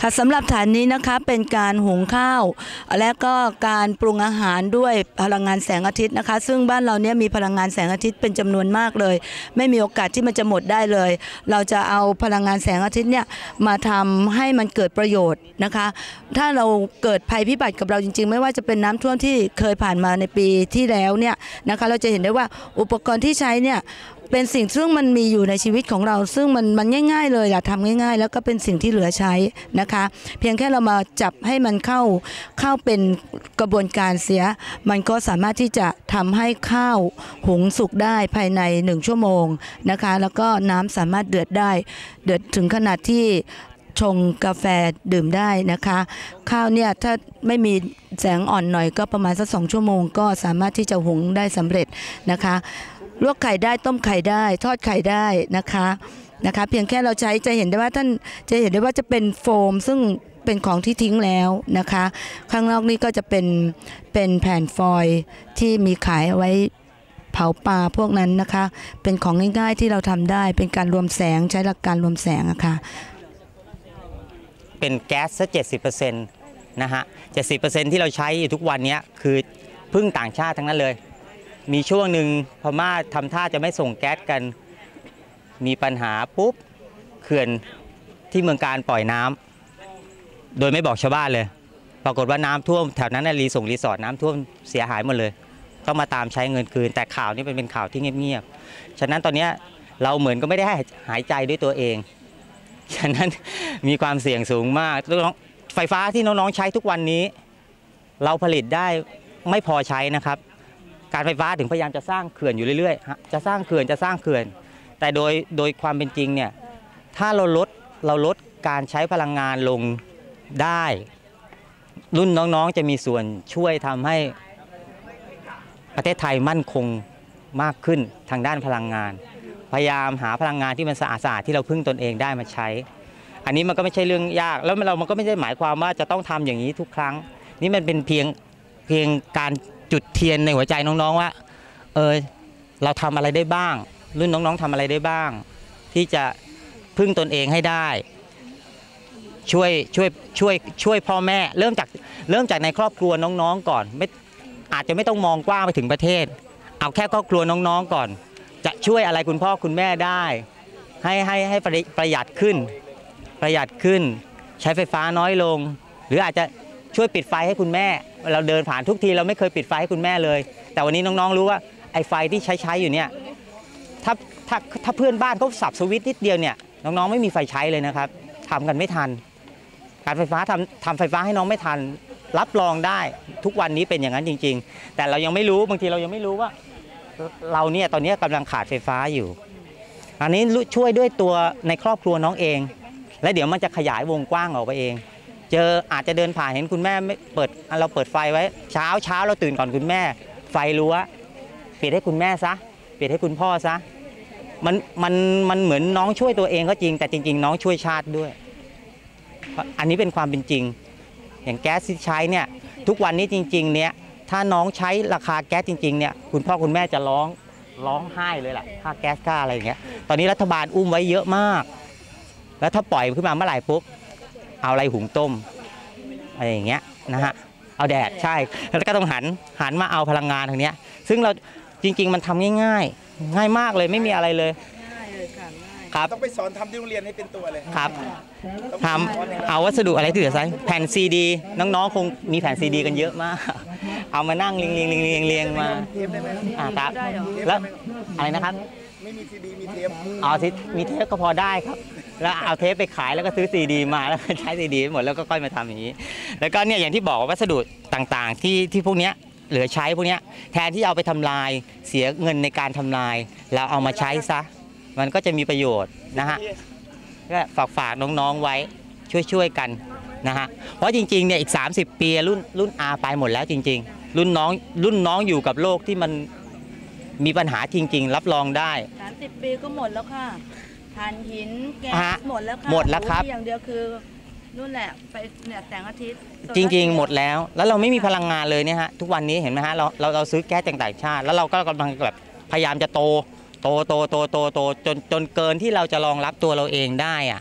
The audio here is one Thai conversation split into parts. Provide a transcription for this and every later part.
ค่ะสำหรับฐานนี้นะคะเป็นการหุงข้าว และก็การปรุงอาหารด้วยพลังงานแสงอาทิตย์นะคะ ซึ่งบ้านเราเนี่ยมีพลังงานแสงอาทิตย์เป็นจำนวนมากเลย ไม่มีโอกาสที่มันจะหมดได้เลย เราจะเอาพลังงานแสงอาทิตย์เนี่ยมาทำให้มันเกิดประโยชน์นะคะ ถ้าเราเกิดภัยพิบัติกับเราจริง ๆ ไม่ว่าจะเป็นน้ำท่วมที่เคยผ่านมาในปีที่แล้วเนี่ยนะคะเราจะเห็นได้ว่าอุปกรณ์ที่ใช้เนี่ย เป็นสิ่งซึ่งมันมีอยู่ในชีวิตของเรา ซึ่งมันมันง่าย ๆ เลยอะทำง่าย ๆ แล้วก็เป็นสิ่งที่เหลือใช้นะคะ เพียงแค่เรามาจับให้มันเข้าเข้าเป็นกระบวนการเสีย มันก็สามารถที่จะทำให้ข้าวหุงสุกได้ภายใน 1 ชั่วโมงนะคะ แล้วก็น้ำสามารถเดือดได้ เดือดถึงขนาดที่ชงกาแฟดื่มได้นะคะ ข้าวเนี่ยถ้าไม่มีแสงอ่อนหน่อยก็ประมาณสักสองชั่วโมง ก็สามารถที่จะหุงได้สำเร็จนะคะ ลวกไข่ได้ต้มไข่ได้ ทอดไข่ได้นะคะนะคะ เพียงแค่เราใช้จะเห็นได้ว่าท่านจะเห็นได้ว่าจะเป็นโฟม ซึ่งเป็นของที่ทิ้งแล้วนะคะ ข้างนอกนี่ก็จะเป็นเป็นแผ่นฟอยล์ที่มีขายเอาไว้เผาปลาพวกนั้นนะคะ เป็นของง่ายๆที่เราทำได้เป็นการรวมแสงใช้หลักการรวมแสงอะค่ะเป็นแก๊สซะ70%นะฮะ 70%ที่เราใช้อยู่ทุกวันนี้คือพึ่งต่างชาติทั้งนั้นเลย มีช่วงหนึ่งพม่าทำท่าจะไม่ส่งแก๊สกัน มีปัญหาปุ๊บเขื่อนที่เมืองการปล่อยน้ำโดยไม่บอกชาวบ้านเลย ปรากฏว่าน้ำท่วมแถวนั้นรีส่งรีสอร์ทน้ำท่วมเสียหายหมดเลย ต้องมาตามใช้เงินคืน แต่ข่าวนี้เป็นข่าวที่เงียบๆฉะนั้นตอนนี้เราเหมือนก็ไม่ได้หายใจด้วยตัวเอง ฉะนั้นมีความเสี่ยงสูงมากน้องไฟฟ้าที่น้องๆใช้ทุกวันนี้ เราผลิตได้ไม่พอใช้นะครับ การไฟฟ้าถึงพยายามจะสร้างเขื่อนอยู่เรื่อยๆ จะสร้างเขื่อนจะสร้างเขื่อน แต่โดยโดยความเป็นจริงเนี่ยถ้าเราลดเราลดการใช้พลังงานลงได้ รุ่นน้องๆจะมีส่วนช่วยทำให้ประเทศไทยมั่นคงมากขึ้นทางด้านพลังงาน พยายามหาพลังงานที่มันสะอาดๆที่เราพึ่งตนเองได้มาใช้ อันนี้มันก็ไม่ใช่เรื่องยาก แล้วเรามันก็ไม่ได้หมายความว่าจะต้องทำอย่างนี้ทุกครั้ง นี่มันเป็นเพียงเพียงการ จุดเทียนในหัวใจน้องๆว่าเออเราทำอะไรได้บ้าง รุ่นน้องๆทำอะไรได้บ้าง ที่จะพึ่งตนเองให้ได้ ช่วยช่วยช่วยช่วยพ่อแม่ เริ่มจากเริ่มจากในครอบครัวน้องๆก่อนไม่อาจจะไม่ต้องมองกว้างไปถึงประเทศ เอาแค่ครอบครัวน้องๆก่อน จะช่วยอะไรคุณพ่อคุณแม่ได้ ให้ให้ให้ประประหยัดขึ้น ประหยัดขึ้น ใช้ไฟฟ้าน้อยลง หรืออาจจะช่วยปิดไฟให้คุณแม่ เราเดินผ่านทุกทีเราไม่เคยปิดไฟให้คุณแม่เลย แต่วันนี้น้องๆรู้ว่าไอ้ไฟที่ใช้ใช้อยู่เนี่ยถ้าถ้าถ้าเพื่อนบ้านเขาสับสวิตช์นิดเดียวเนี่ยน้องๆไม่มีไฟใช้เลยนะครับทำกันไม่ทัน การไฟฟ้าทำทำไฟฟ้าให้น้องไม่ทัน รับรองได้ทุกวันนี้เป็นอย่างนั้นจริง ๆ แต่เรายังไม่รู้บางทีเรายังไม่รู้ว่า เราเนี่ยตอนนี้กำลังขาดไฟฟ้าอยู่ อันนี้ช่วยด้วยตัวในครอบครัวน้องเอง และเดี๋ยวมันจะขยายวงกว้างออกไปเอง เจออาจจะเดินผ่านเห็นคุณแม่ไม่เปิดเราเปิดไฟไว้ เช้าเช้าเราตื่นก่อนคุณแม่ ไฟรั้วปิดให้คุณแม่ซะปิดให้คุณพ่อซะมันมันมันเหมือนน้องช่วยตัวเองก็จริง แต่จริง ๆ น้องช่วยชาติด้วย อันนี้เป็นความเป็นจริง อย่างแก๊สที่ใช้เนี่ยทุกวันนี้จริง ๆ เนี่ยถ้าน้องใช้ราคาแก๊สจริง ๆ เนี่ยคุณพ่อคุณแม่จะร้องร้องไห้เลยล่ะค่าแก๊สค่าอะไรอย่างเงี้ยตอนนี้รัฐบาลอุ้มไว้เยอะมาก แล้วถ้าปล่อยขึ้นมาเมื่อไหร่ปุ๊บ เอาอะไรหุงต้มอะไรอย่างเงี้ยนะฮะเอาแดดใช่แล้วก็ต้องหันหันมาเอาพลังงานทางเนี้ย ซึ่งเราจริง ๆ มันทำง่าย ๆ ง่ายมากเลยไม่มีอะไรเลยง่ายเลยค่ะง่ายครับต้องไปสอนทำที่โรงเรียนให้เป็นตัวเลยครับทำเอาวัสดุอะไรที่เหลือใช้แผ่นซีดีน้องๆคงมีแผ่นซีดีกันเยอะมาก เอามานั่งเรียงเรียงเรียงเรียงเรียงมาเทปได้ไหมอ่าครับแล้วอะไรนะครับไม่มีซีดีมีเทปเอาซิมีเทปก็พอได้ครับ แล้วเอาเทปไปขายแล้วก็ซื้อซีดีมาแล้วใช้ซีดีหมดแล้วก็ค่อยมาทำอย่างนี้ แล้วก็เนี่ยอย่างที่บอกว่าวัสดุต่างๆ ที่ที่พวกเนี้ยเหลือใช้พวกนี้แทนที่เอาไปทำลายเสียเงินในการทำลาย เราเอามาใช้ซะ มันก็จะมีประโยชน์นะฮะก็ฝากฝากน้องๆไว้ช่วยๆกันนะฮะเพราะจริงๆเนี่ยอีก 30 ปีรุ่นรุ่นอาไปหมดแล้วจริง ๆ รุ่นน้องรุ่นน้องอยู่กับโลกที่มันมีปัญหาจริง ๆ รับรองได้สามสิบปีก็หมดแล้วค่ะ ถ่านหินแก๊สฮะหมดแล้วค่ะหมดแล้วครับโอ้ยอย่างเดียวคือนู่นแหละไปเนี่ยแสงอาทิตย์จริง ๆ หมดแล้ว แล้วเราไม่มีพลังงานเลยเนี่ยฮะทุกวันนี้เห็นไหมฮะเราเราเราซื้อแก๊สจากต่างชาติ แล้วเราก็กำลังแบบพยายามจะโต โตโตโตโตโตจนจนเกินที่เราจะรองรับตัวเราเองได้อะ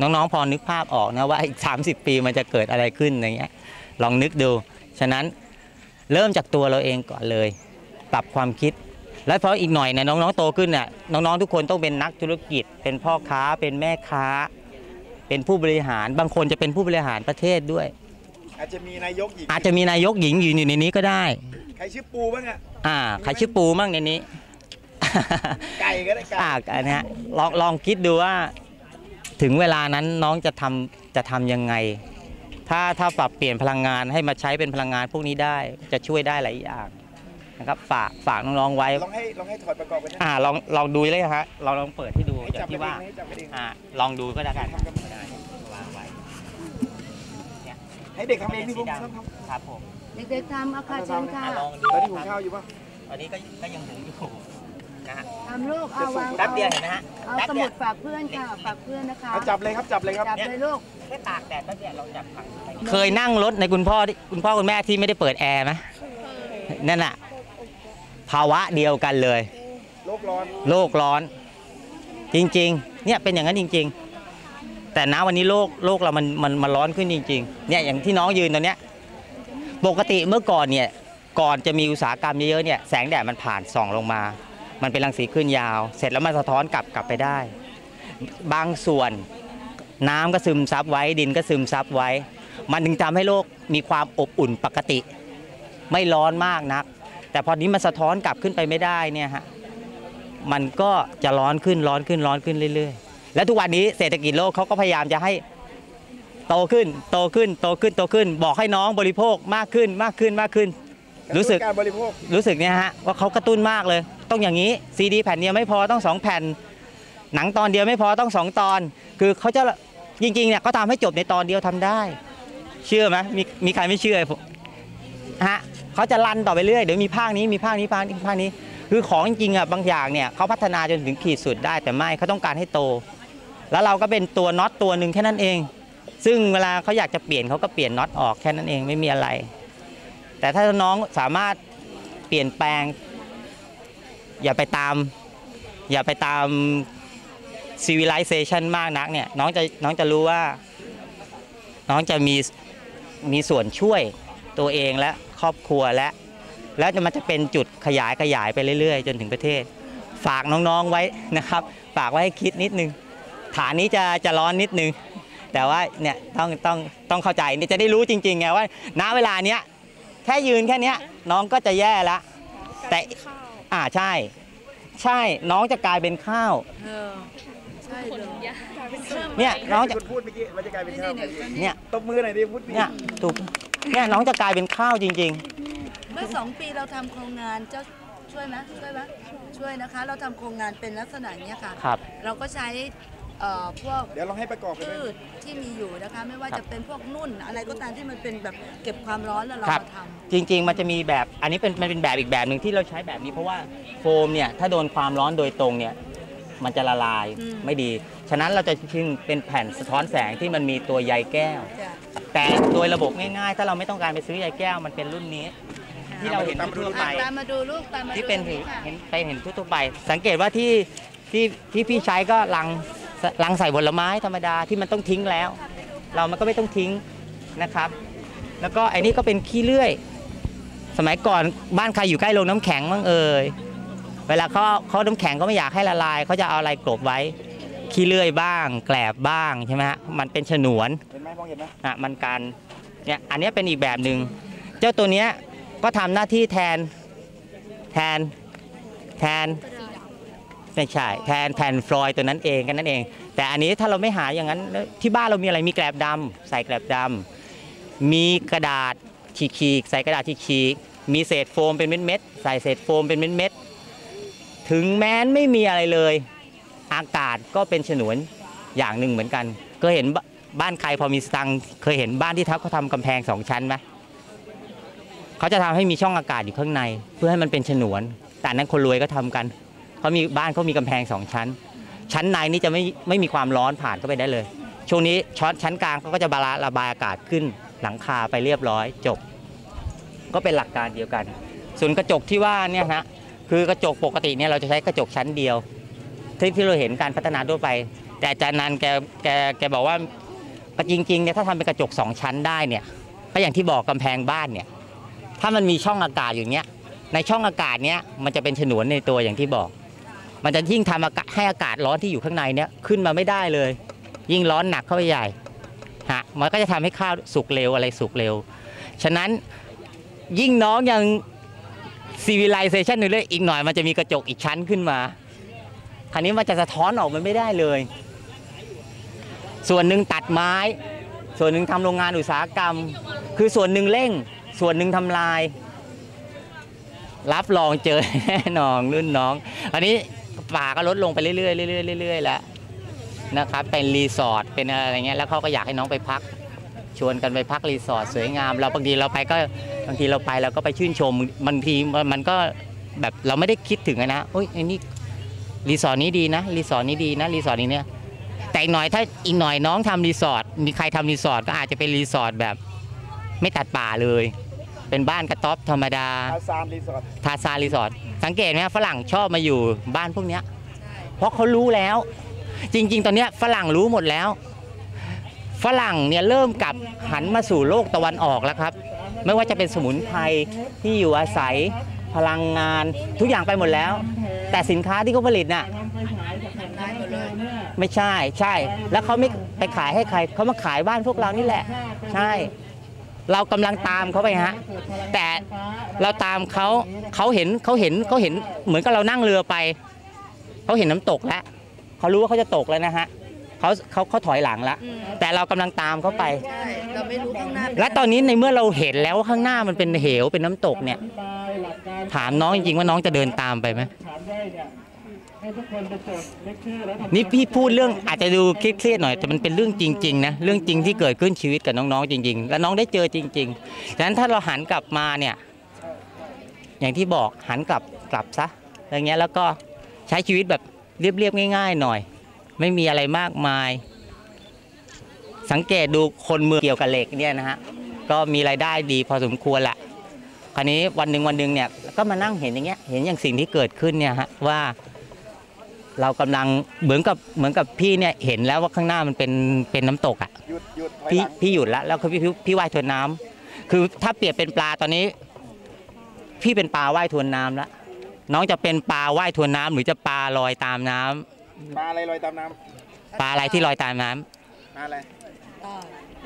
น้องๆพอนึกภาพออกนะว่าอีก 30 ปีมันจะเกิดอะไรขึ้นอย่างเงี้ยลองนึกดู ฉะนั้นเริ่มจากตัวเราเองก่อนเลย ปรับความคิด แล้วพออีกหน่อยเนี่ยน้องๆโตขึ้นเนี่ยน้องๆทุกคนต้องเป็นนักธุรกิจ เป็นพ่อค้าเป็นแม่ค้า เป็นผู้บริหารบางคนจะเป็นผู้บริหารประเทศด้วย อาจจะมีนายกหญิงอาจจะมีนายกหญิงอยู่ในนี้ก็ได้ ใครชื่อปูบ้างอะอ่าใครชื่อปูมั่งในนี้ ไก่ก็ได้ไก่อ่าอันเนี้ยลองลองคิดดูว่า ถึงเวลานั้นน้องจะทำจะทำยังไง ถ้าถ้าปรับเปลี่ยนพลังงานให้มาใช้เป็นพลังงานพวกนี้ได้จะช่วยได้หลายอย่าง นะครับฝากฝากน้องๆไว้ลองให้ลองให้ถอดประกอบกันนะอ่าลองลองดูเลยฮะเราลองเปิดให้ดูให้เดี๋ยจับวกันที่เองว่าให้จับกันเองอ่าลองดูก็ได้กันทำกันได้วางไว้ให้เด็กทำเองพี่ผมสีทำดำทำครับผมเด็กๆทำเอาค่ะเชิญค่ะอะลองดูตอนนี้หุงคข้ารับวอยู่ป่ะตอนนี้ก็ก็ยังหุงอยู่นะฮะทำลูกเอาวางแป๊บเดียวเห็นไหมฮะเอาแป๊บสเดีมุยวดฝากเพื่อนค่ะฝากเพื่อนนะคะเอาจับเลยครับจับเลยครับจับเลยลูกแค่ตากแดดแป๊บเดียวเราจับผังเคยนั่งรถในคุณพ่อที่คุณพ่อคุณแม่ที่ไม่ได้เปิดแอร์ไหมนั่นน่ะ ภาวะเดียวกันเลยโลกร้อนโลกร้อน จริงๆ เนี่ยเป็นอย่างนั้นจริง ๆ แต่นะวันนี้โลกโลกเรามันมันมันร้อนขึ้นจริง ๆ เนี่ยอย่างที่น้องยืนตรงเนี้ยปกติเมื่อก่อนเนี่ยก่อนจะมีอุตสาหกรรมเยอะๆเนี่ยแสงแดดมันผ่านส่องลงมา มันเป็นรังสีขึ้นยาว เสร็จแล้วมันสะท้อนกลับกลับไปได้ บางส่วนน้ำก็ซึมซับไว้ดินก็ซึมซับไว้ มันถึงทำให้โลกมีความอบอุ่นปกติ ไม่ร้อนมากนัก แต่พอนี้มันสะท้อนกลับขึ้นไปไม่ได้เนี่ยฮะมันก็จะร้อนขึ้นร้อนขึ้นร้อนขึ้นเรื่อยๆ และทุกวันนี้เศรษฐกิจโลกเขาก็พยายามจะให้โตขึ้นโตขึ้นโตขึ้นโตขึ้น บอกให้น้องบริโภคมากขึ้นมากขึ้นมากขึ้น รู้สึกการบริโภครู้สึกเนี่ยฮะว่าเขากระตุ้นมากเลย ต้องอย่างนี้ซีดีแผ่นเดียวไม่พอต้องสองแผ่น หนังตอนเดียวไม่พอต้องสองตอน คือเขาจะจริงๆเนี่ยเขาทำให้จบในตอนเดียวทำได้ เชื่อไหมมีมีใครไม่เชื่อผมฮะ เขาจะรันต่อไปเรื่อยเดี๋ยวมีภาคนี้มีภาคนี้ภาคนี้ภาคนี้ คือของจริงๆอะบางอย่างเนี่ยเขาพัฒนาจนถึงขีดสุดได้แต่ไม่เขาต้องการให้โต แล้วเราก็เป็นตัวน็อตตัวหนึ่งแค่นั้นเอง ซึ่งเวลาเขาอยากจะเปลี่ยนเขาก็เปลี่ยนน็อตออกแค่นั้นเองไม่มีอะไร แต่ถ้าน้องสามารถเปลี่ยนแปลง อย่าไปตาม อย่าไปตาม civilization มากนักเนี่ยน้องจะน้องจะรู้ว่า น้องจะมีมีส่วนช่วยตัวเองและ ครอบครัวและแล้วมันจะเป็นจุดขยายขยายไปเรื่อยๆ จนถึงประเทศ ฝากน้องๆไว้นะครับ ฝากไว้ให้คิดนิดนึง ฐานนี้จะจะร้อนนิดนึง แต่ว่าเนี่ยต้องต้องต้องเข้าใจนี่จะได้รู้จริงๆไงว่า ณเวลาเนี้ยแค่ยืนแค่เนี้ยน้องก็จะแย่แล้วแต่อ่าใช่ ใช่น้องจะกลายเป็นข้าวเออใช่เลยเนี่ยน้องจะคุณพูดเมื่อกี้มันจะกลายเป็นข้าวเนี่ยตบมือหน่อยดิพูดดิเนี่ยถูก เนี่ยน้องจะกลายเป็นข้าวจริง เมื่อสองปีเราทำโครงงานเจ้าช่วยไหมช่วยไหมช่วยนะคะ เราทำโครงงานเป็นลักษณะอย่างเนี้ยค่ะ ๆ ครับ เราก็ใช้เอ่อพวกเดี๋ยวลองให้ประกอบกันด้พืวยชที่มีอยู่นะคะ ไม่ว่าครับจะเป็นพวกนุ่น อะไรก็ตามที่มันเป็นแบบเก็บความร้อนแล้วเราครับ มาทจริง ๆ มันจะมีแบบอันนี้เป็นมันเป็นแบบอีกแบบหนึ่งที่เราใช้แบบนี้เพราะว่าโฟมเนี่ยถ้าโดนความร้อนโดยตรงเนี่ย มันจะละลายไม่ดี ฉะนั้นเราจะชิงเป็นแผ่นสะท้อนแสงที่มันมีตัวใยแก้วำจ้ะแต่โดยระบบง่ายๆ ถ้าเราไม่ต้องการไปซื้อใยแก้วมันเป็นรุ่นนี้ ที่เราเห็นทั่วๆไปอะตามมาดูลูกตามมาดูที่เป็นตรงค่ะเห็นไปเห็นทั่วๆไป สังเกตว่าที่ที่ที่พี่ใช้ก็ลังลังใส่ผลไม้ธรรมดาที่มันต้องทิ้งแล้ว เรามันก็ไม่ต้องทิ้งนะครับ แล้วก็ไอ้นี่ก็เป็นขี้เลื่อย สมัยก่อนบ้านใครอยู่ใกล้โรงน้ำแข็งบ้างเอ่ย เวลาเขาเขาน้ำแข็งก็ไม่อยากให้ละลายเขาจะเอาอะไรกลบไว้ขี้เลื่อยบ้าง แกลบบ้างใช่ไหมฮะมันเป็นฉนวนเห็นไหมมองเห็นไหมอะมันกันเนี่ยอันเนี้ยเป็นอีกแบบหนึ่งเจ้าตัวเนี้ยก็ทำหน้าที่แทนแทนแทนไม่ใช่แทนแผ่นฟลอยด์ตัวนั้นเองกันนั่นเอง แต่อันนี้ถ้าเราไม่หาอย่างนั้นแล้วที่บ้านเรามีอะไรมีแกลบดำใส่แกลบดำมีกระดาษฉีกๆใส่กระดาษฉีกๆมีเศษโฟมเป็นเม็ดๆใส่เศษโฟมเป็นเม็ดๆ ถึงแม้นไม่มีอะไรเลย อากาศก็เป็นฉนวนอย่างหนึ่งเหมือนกันก็เห็นบบ้านใครพอมีสตังค์เคยเห็นบ้านที่ทับเขาทำกำแพงสองชั้นไหมเขาจะทำให้มีช่องอากาศอยู่ข้างใน เพื่อให้มันเป็นฉนวน แต่นั้นคนรวยก็ทำกันเขามีบ้านเขามีกำแพงสองชั้น ชั้นในนี่จะไม่ไม่มีความร้อนผ่านเข้าไปได้เลย ช่วงนี้ช้อนชั้นกลางเขาก็จะบาระระบายอากาศขึ้นหลังคาไปเรียบร้อยจบ ก็เป็นหลักการเดียวกัน ส่วนกระจกที่ว่าเนี่ยฮะ คือกระจกปกติเนี่ยเราจะใช้กระจกชั้นเดียวที่ที่เราเห็นการพัฒนาทั่วไป แต่อาจารย์นันแกแกแกบอกว่าจริงๆเนี่ยถ้าทำเป็นกระจกสองชั้นได้เนี่ยก็อย่างที่บอกกำแพงบ้านเนี่ยถ้ามันมีช่องอากาศอย่างเงี้ยในช่องอากาศเนี้ยมันจะเป็นฉนวนในตัวอย่างที่บอก มันจะยิ่งทำอากาศให้อากาศร้อนที่อยู่ข้างในเนี้ยขึ้นมาไม่ได้เลย ยิ่งร้อนหนักเข้าไปใหญ่ฮะมันก็จะทำให้ข้าวสุกเร็วอะไรสุกเร็ว ฉะนั้นยิ่งน้องยัง civilization หนึ่งเลยอีกหน่อยมันจะมีกระจกอีกชั้นขึ้นมาคราวนี้มันจะสะท้อนออกมันไม่ได้เลย ส่วนหนึ่งตัดไม้ ส่วนหนึ่งทำโรงงานอุตสาหกรรม คือส่วนหนึ่งเร่ง ส่วนหนึ่งทำลาย รับรองเจอแน่นอนรุ่นน้อง อันนี้ป่าก็ลดลงไปเรื่อยๆเรื่อยๆเรื่อยๆแล้วนะครับ เป็นรีสอร์ทเป็นอะไรเงี้ยแล้วเขาก็อยากให้น้องไปพัก ชวนกันไปพักรีสอร์ทสวยงาม เราบางทีเราไปก็บางทีเราไปเราก็ไปชื่นชมบางทีมันก็แบบเราไม่ได้คิดถึงอะนะโอ้ยอันนี้รีสอร์ทนี้ดีนะรีสอร์ทนี้ดีนะรีสอร์ทนี้เนี่ยแต่อีกหน่อยถ้าอีกหน่อยน้องทำรีสอร์ทมีใครทำรีสอร์ทก็อาจจะเป็นรีสอร์ทแบบ ไม่ตัดป่าเลย เป็นบ้านกระต๊อบธรรมดาอาซานรีสอร์ททาซารีสอร์ทสังเกตไหมฝรั่งชอบมาอยู่บ้านพวกเนี้ยเพราะเขารู้แล้ว จริง ๆ ตอนเนี้ยฝรั่งรู้หมดแล้ว ฝรั่งเนี่ยเริ่มกลับหันมาสู่โลกตะวันออกแล้วครับ ไม่ว่าจะเป็นสมุนไพรที่อยู่อาศัยพลังงานทุกอย่างไปหมดแล้ว แต่สินค้าที่เขาผลิตน่ะไม่ใช่ใช่ แล้วเขาไม่ไปขายให้ใครเขามาขายบ้านพวกเรานี่แหละ ใช่ เรากำลังตามเขาไปฮะแต่เราตามเขาเขาเห็นเขาเห็นเขาเห็นเหมือนกับเรานั่งเรือไปเขาเห็นน้ำตกแล้วเขารู้ว่าเขาจะตกแล้วนะฮะ เขาเขาเขาถอยหลังแล้วอืมแต่เรากำลังตามเขาไปใช่เราไม่รู้ข้างหน้าเป็และตอนนี้ในเมื่อเราเห็นแล้วว่าข้างหน้ามันเป็นเหวเป็นน้ำตกเนี่ย ถามน้องจริงๆว่าน้องจะเดินตามไปไหมนี่พี่พูดเรื่องอาจจะดูเครียดๆหน่อยแต่มันเป็นเรื่องจริงๆนะเรื่องจริงที่เกิดขึ้นชีวิตกับน้องๆจริง ๆ และน้องได้เจอจริงๆดังนั้นถ้าเราหันกลับมาเนี่ย อย่างที่บอกหันกลับกลับซะอะไรเงี้ยแล้วก็ใช้ชีวิตแบบเรียบๆง่าย ๆ หน่อย ไม่มีอะไรมากมาย สังเกตดูคนเมืองเกี่ยวกับเหล็กเนี่ยนะฮะก็มีรายได้ดีพอสมควรแหละคราวนี้วันหนึ่งวันหนึ่งเนี่ยก็มานั่งเห็นอย่างเงี้ยเห็นอย่างสิ่งที่เกิดขึ้นเนี่ยฮะว่า เรากำลังเหมือนกับเหมือนกับพี่เนี่ยเห็นแล้วว่าข้างหน้ามันเป็นเป็นน้ำตกอะพี่พี่หยุดแล้วแล้วคือพี่พี่พี่ว่ายทวนน้ำคือถ้าเปรียบเป็นปลาตอนนี้ พี่เป็นปลาว่ายทวนน้ำแล้วน้องจะเป็นปลาว่ายทวนน้ำหรือจะปลาลอยตามน้ำ ปลาอะไรลอยตามน้ปลาอะไรที่ลอยตามน้ำำปลาอะไรอ่า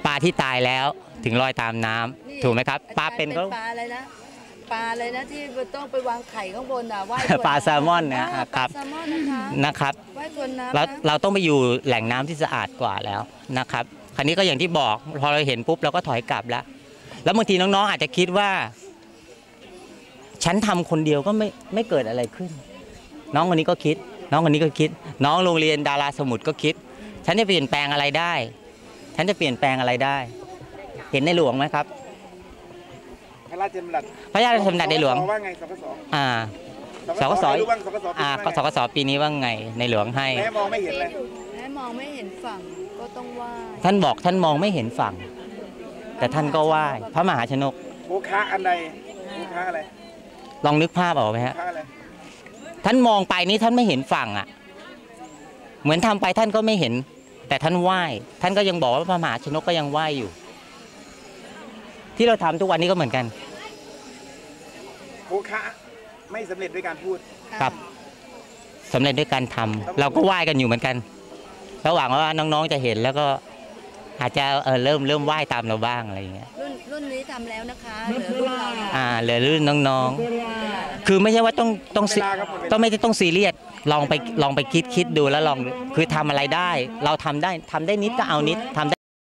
ปลาที่ตายแล้วถึงลอยตามน้ำถูกไหมครับ ปลาเป็นก็ปลาอะไรนะปลาอะไรนะที่ต้องไปวางไข่ข้างบนอะว่ายปลาแซลมอนนะอ่าครับปลาแซลมอนนะคะนะครับว่ายทวนน้ำเรานะเราต้องไปอยู่แหล่งน้ำที่สะอาดกว่าแล้วนะครับคราวนี้ก็อย่างที่บอกพอเราเห็นปุ๊บเราก็ถอยกลับแล้ว แล้วบางทีน้องๆอาจจะคิดว่า ฉันทำคนเดียวก็ไม่ไม่เกิดอะไรขึ้น น้องคนนี้ก็คิด น้องคนนี้ก็คิด น้องโรงเรียนดาราสมุทรก็คิด ฉันจะเปลี่ยนแปลงอะไรได้ ฉันจะเปลี่ยนแปลงอะไรได้ เห็นในหลวงไหมครับ พระราชดำรัสพระราชดำรัสในหลวงสกสว่าไงสกสอ่าสกสไม่รู้บ้างสกสอ่าปีนี้สกสปีนี้ว่าไงในหลวงให้แม่มองไม่เห็นเลยแม้มองไม่เห็นฝั่งก็ต้องว่ายท่านบอกท่านมองไม่เห็นฝั่ง แต่ท่านก็ไหว้พระมหาชนกโภคะอันใดโภคะอะไรลองนึกภาพออกไหมโภฮะคะอะไร ท่านมองไปนี่ท่านไม่เห็นฝั่งอะ เหมือนทำไปท่านก็ไม่เห็น แต่ท่านไหว้ ท่านก็ยังบอกว่าพระมหาชนกก็ยังไหว้อยู่ ที่เราทำทุกวันนี้ก็เหมือนกันโภคะไม่สำเร็จด้วยการพูดครับสำเร็จด้วยการทำเราก็ไหว้กันอยู่เหมือนกันระหวังว่าน้องๆจะเห็นแล้วก็ อาจจะเออเริ่มเริ่มไหว้ตามเราบ้างอะไรอย่างเงี้ยรุ่นรุ่นนี้ทำแล้วนะคะเหลือรุ่นเราเนี่ยอ่าเหลือรุ่นน้องๆ คือไม่ใช่ว่าต้องต้องเวลาครับหมดเวลาต้องไม่ได้ต้องซีเรียสลองไปลองไปคิดคิดดูแล้วลองคือทำอะไรได้ เราทำได้ทำได้นิดก็เอานิดทำได้